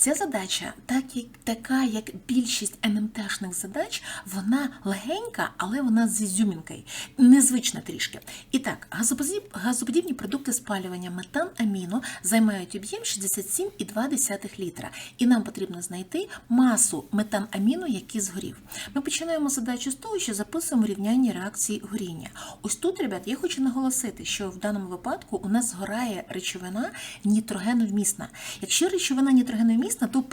ця задача, так як така, як більшість НМТшних задач, вона легенька, але вона з ізюмінкою, незвична трішки. І так, газоподібні продукти спалювання метан аміно займають об'єм 67,2 літра. І нам потрібно знайти масу метан аміну, який згорів. Ми починаємо задачу з того, що записуємо рівняння реакції горіння. Ось тут, ребят, я хочу наголосити, що в даному випадку у нас згорає речовина нітрогеновмісна. Якщо речовина нітрогеновмісна, то в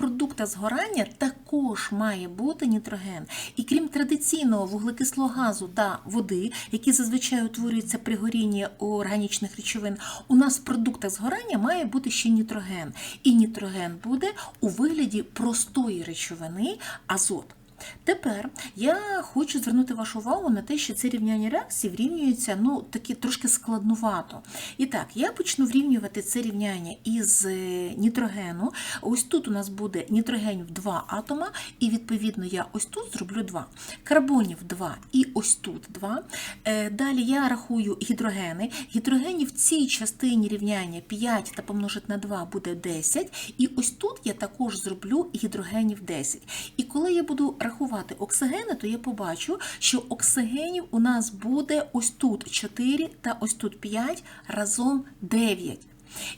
згорання також має бути нітроген. І крім традиційного вуглекислого газу та води, які зазвичай утворюються при горінні органічних речовин, у нас в продуктах згорання має бути ще нітроген. І нітроген буде у вигляді простої речовини азот. Тепер я хочу звернути вашу увагу на те, що це рівняння реакцій врівнюється ну, таки трошки складнувато. І так, я почну врівнювати це рівняння із е, нітрогену. Ось тут у нас буде нітрогенів 2 атома, і відповідно я ось тут зроблю 2. Карбонів 2 і ось тут 2. Е, Далі я рахую гідрогени. Гідрогенів в цій частині рівняння 5 та помножити на 2 буде 10. І ось тут я також зроблю гідрогенів 10. І коли я буду рахувати оксигени, то я побачу, що оксигенів у нас буде ось тут 4 та ось тут 5, разом 9.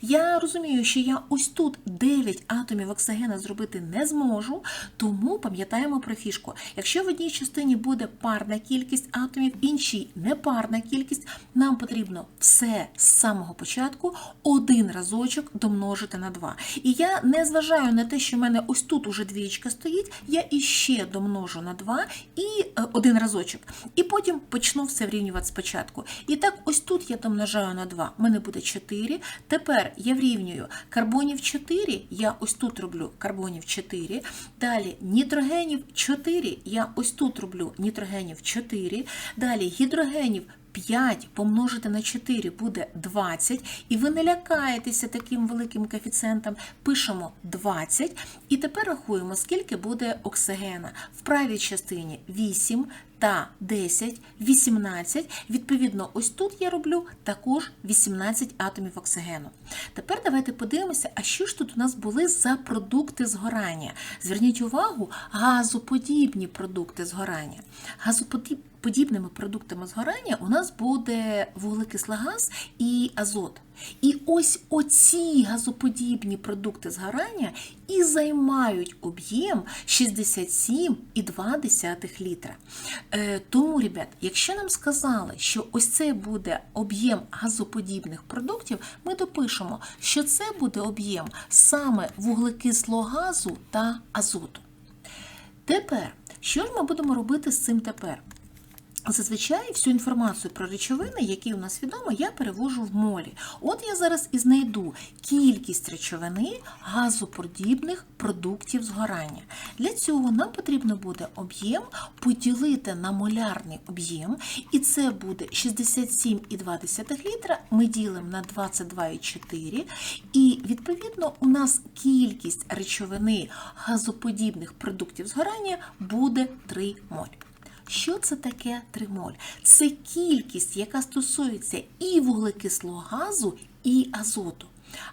Я розумію, що я ось тут 9 атомів оксигена зробити не зможу, тому пам'ятаємо про фішку. Якщо в одній частині буде парна кількість атомів, в іншій непарна кількість, нам потрібно все з самого початку один разочок домножити на 2. І я не зважаю на те, що в мене ось тут уже двічка стоїть, я іще домножу на 2 і е, один разочок. І потім почну все врівнювати спочатку. І так, ось тут я домножаю на 2, в мене буде 4. Тепер я врівнюю карбонів 4, я ось тут роблю карбонів 4. Далі нітрогенів 4, я ось тут роблю нітрогенів 4. Далі гідрогенів 5 помножити на 4 буде 20, і ви не лякаєтеся таким великим коефіцієнтом. Пишемо 20, і тепер рахуємо, скільки буде оксигена. В правій частині 8 та 10, 18. Відповідно, ось тут я роблю також 18 атомів оксигену. Тепер давайте подивимося, а що ж тут у нас були за продукти згорання. Зверніть увагу, газоподібні продукти згорання. Газоподібні Подібними продуктами згорання у нас буде вуглекислий газ і азот. І ось оці газоподібні продукти згорання і займають об'єм 67,2 літра. Е, тому, ребят, якщо нам сказали, що ось це буде об'єм газоподібних продуктів, ми допишемо, що це буде об'єм саме вуглекислого газу та азоту. Тепер, що ж ми будемо робити з цим тепер? Зазвичай всю інформацію про речовини, які у нас відомо, я перевожу в молі. От я зараз і знайду кількість речовини газоподібних продуктів згорання. Для цього нам потрібно буде об'єм поділити на молярний об'єм, і це буде 67,2 літра. Ми ділимо на 22,4, і відповідно у нас кількість речовини газоподібних продуктів згорання буде 3 моль. Що це таке тримоль? Це кількість, яка стосується і вуглекислого газу, і азоту.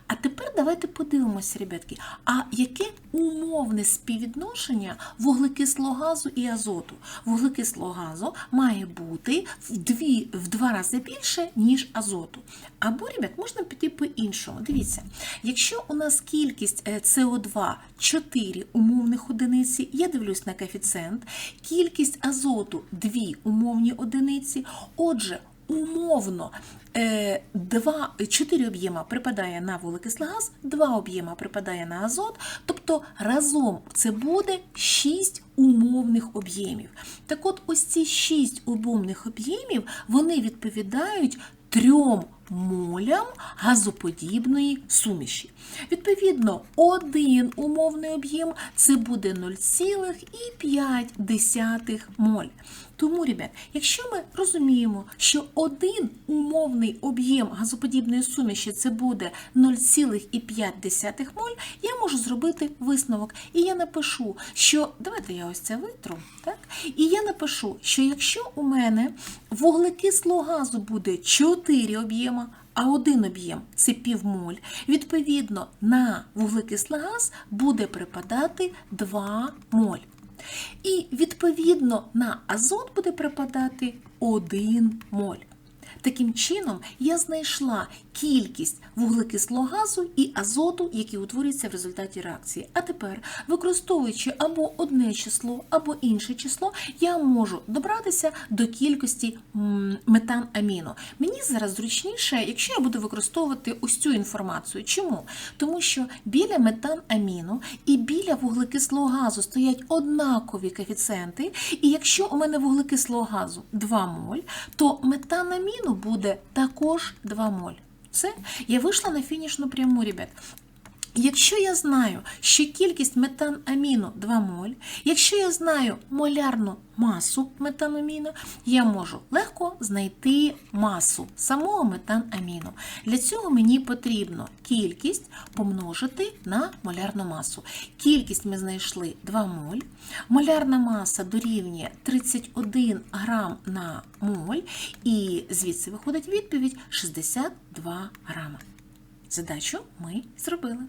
А тепер давайте подивимося, ребятки, а яке умовне співвідношення вуглекислого газу і азоту? Вуглекислого газу має бути в, дві, в два рази більше, ніж азоту. Або, ребят, можна піти по-іншому. Дивіться, якщо у нас кількість е, СО2 4 умовних одиниці, я дивлюсь на коефіцієнт, кількість азоту 2 умовні одиниці, отже, умовно е, два, 4 об'єма припадає на вуглекислий газ, 2 об'єма припадає на азот, тобто разом це буде 6 умовних об'ємів. Так от ось ці 6 умовних об'ємів, вони відповідають трьом молям газоподібної суміші. Відповідно, один умовний об'єм це буде 0,5 моль. Тому, ребят, якщо ми розуміємо, що один умовний об'єм газоподібної суміші це буде 0,5 моль, я можу зробити висновок. І я напишу, що давайте я ось це витру, так? І я напишу, що якщо у мене вуглекислого газу буде 4 об'єми, об'єма, а один об'єм це півмоль, відповідно на вуглекислий газ буде припадати 2 моль. І відповідно на азот буде припадати 1 моль. Таким чином, я знайшла кількість вуглекислого газу і азоту, які утворюються в результаті реакції. А тепер, використовуючи або одне число, або інше число, я можу добратися до кількості метанаміну. Мені зараз зручніше, якщо я буду використовувати ось цю інформацію. Чому? Тому що біля метанаміну і біля вуглекислого газу стоять однакові коефіцієнти, і якщо у мене вуглекислого газу 2 моль, то метанаміну буде також 2 моль. Все, я вийшла на фінішну пряму, ребят. Якщо я знаю, що кількість метанаміну 2 моль, якщо я знаю молярну масу метанаміну, я можу легко знайти масу самого метанаміну. Для цього мені потрібно кількість помножити на молярну масу. Кількість ми знайшли 2 моль. Молярна маса дорівнює 31 грам на моль, і звідси виходить відповідь 62 грама. Задачу ми зробили.